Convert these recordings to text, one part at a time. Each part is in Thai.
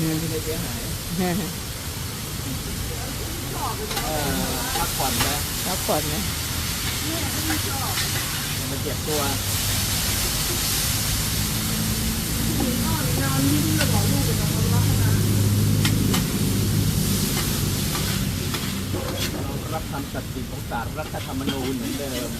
ที่ไม่เสียหายเออพักผ่อนนะแล้วก่อนนะมาเจ็บตัวเรารับคำตัดสินของศาลรัฐธรรมนูญเหมือนเดิม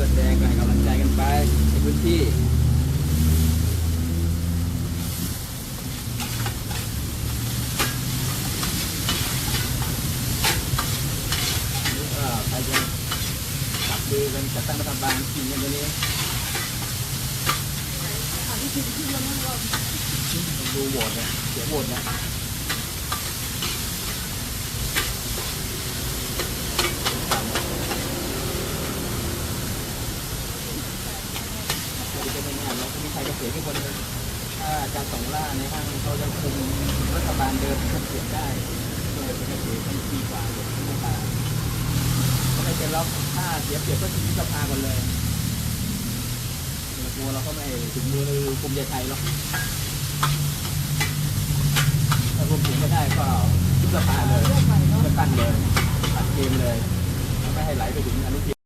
สื้อแดงก็ให้กำลังใจกันไปในพื้นที่ใครจะจับมือกันจัดตั้งรัฐบาลจริงกันตัวนี้ดูโหวตนะเสียโหวตนะ ไม่ได้เป็นงานเราก็มีใครจะเสียที่คนหนึง ถ้าอาจารสองล่าในห้างเขายังคุมรัฐบาลเดิมท่านเสียได้ก็เลยเป็นเสียทันทีกว่าเด็กที่สภาก็ไม่เป็นล็อกถ้าเสียเปรียบก็ถึงที่สภาก่อนเลยเรากลัวเราก็ไม่ถึงมือภูมิใจไทยหรอกถ้ารวมถึงไม่ได้ก็ยุบสภาเลยเลือกตั้งเลยตัดเกมเลยไม่ให้ไหลไปถึงอนุทิน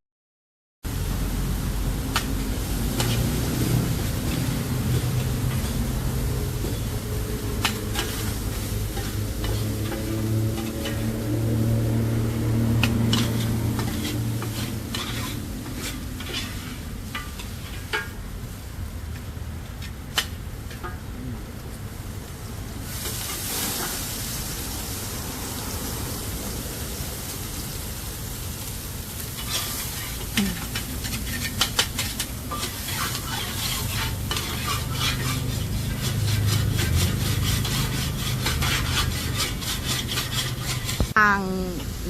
ทาง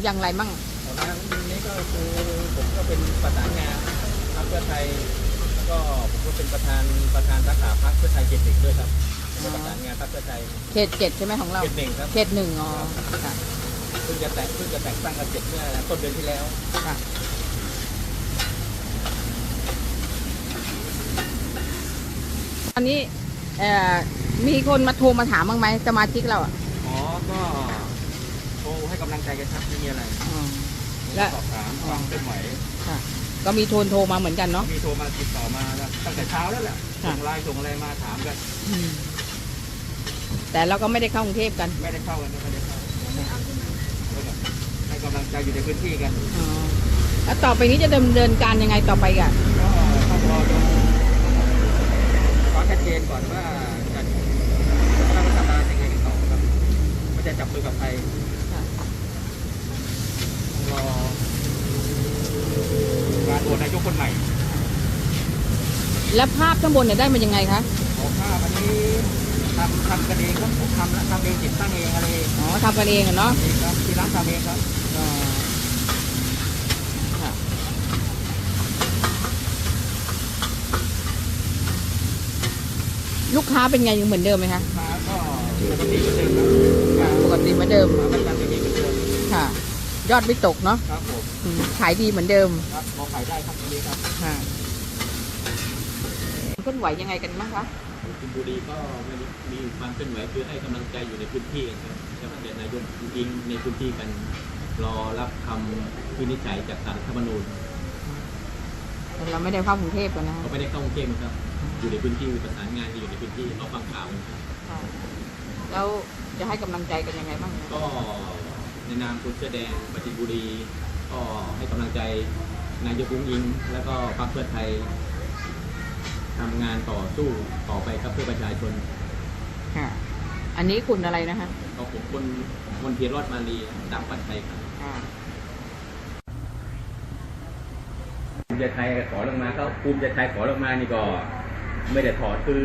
อย่างไรมั่งของทางนี้ก็คือผมก็เป็นประสานงานพรรคเพื่อไทยแล้วก็ผมก็เป็นประธานประธานสาขาพรรคเพื่อไทยเขตหนึ่งด้วยครับเป็นประสานงานพรรคเพื่อไทยเขตเจ็ดใช่ไหมของเราเขตหนึ่งครับเขตหนึ่งอ๋อค่ะเพิ่งจะแต่งเพิ่งจะแต่งตั้งกันเสร็จเมื่อต้นเดือนที่แล้วค่ะตอนนี้เอ่อมีคนมาโทรมาถามบ้างไหมสมาชิกเราอะอ๋อก็โทร ให้กำลังใจกันครับไม่มีอะไรอ๋อและ สอบถามความเคลื่อนไหวค่ะ ก็มีโทรโทรมาเหมือนกันเนาะ มีโทรมาติดต่อมาตั้งแต่เช้าแล้วแหละค่ะ ส่งไลน์ส่งอะไรมาถามกันอืม แต่เราก็ไม่ได้เข้ากรุงเทพกันไม่ได้เข้ากันไม่ได้เข้าให้กำลังใจอยู่ในพื้นที่กัน อ๋อแล้วต่อไปนี้จะดำเนินการยังไงต่อไปอะ ก็ต้องรอดูความชัดเจนก่อนว่าจะตั้งรัฐบาลยังไงกันต่อครับว่าจะจับมือกับใครต้องรอการโหวตนายกคนใหม่ แล้วภาพข้างบนเนี่ยได้มายังไงคะขอภาพอันนี้ทำทำกันเองครับผมทำแล้วทำเองติดตั้งเองอะไรเองอ๋อทำกันเองอะเนาะครับที่ร้านทำเองครับอ๋อค่ะลูกค้าเป็นไงยังเหมือนเดิมไหมคะมาก็ปกติเหมือนเดิมครับปกติเหมือนเดิมมาเป็นการปกติเหมือนเดิมค่ะ ยอดไม่ตกเนาะครับผมอืมขายดีเหมือนเดิมครับมองขายได้ครับตรงนี้ครับ ค่ะ เคลื่อนไหวยังไงกันบ้างคะคุณบุรีก็ไม่ได้มีความเคลื่อนไหวคือให้กำลังใจอยู่ในพื้นที่กันครับจะมาเดินนายกยิงในพื้นที่กัน รอรับคำวินิจฉัยจากศาลรัฐธรรมนูญแต่เราไม่ได้เข้ากรุงเทพกันนะเขาไม่ได้เข้ากรุงเทพนะครับ อยู่ในพื้นที่ประสานงานอยู่ในพื้นที่รับฟังข่าวนะครับค่ะแล้วจะให้กำลังใจกันยังไงบ้างคะก็ในนามคุณเสื้อแดงปฏิบุรี ก็ให้กำลังใจนายกบุ้งยิง แล้วก็พรรคเพื่อไทย ทำงานต่อสู้ต่อไปครับเพื่อประชาชนค่ะ อันนี้คุณอะไรนะคะก็ผมคนมนเทียนรอดมาลีตามปัจไทยครับค่ะภูมิใจไทยขอลงมาเขาภูมิใจไทยขอลงมานี่ก็ ไม่ได้ถอดคือ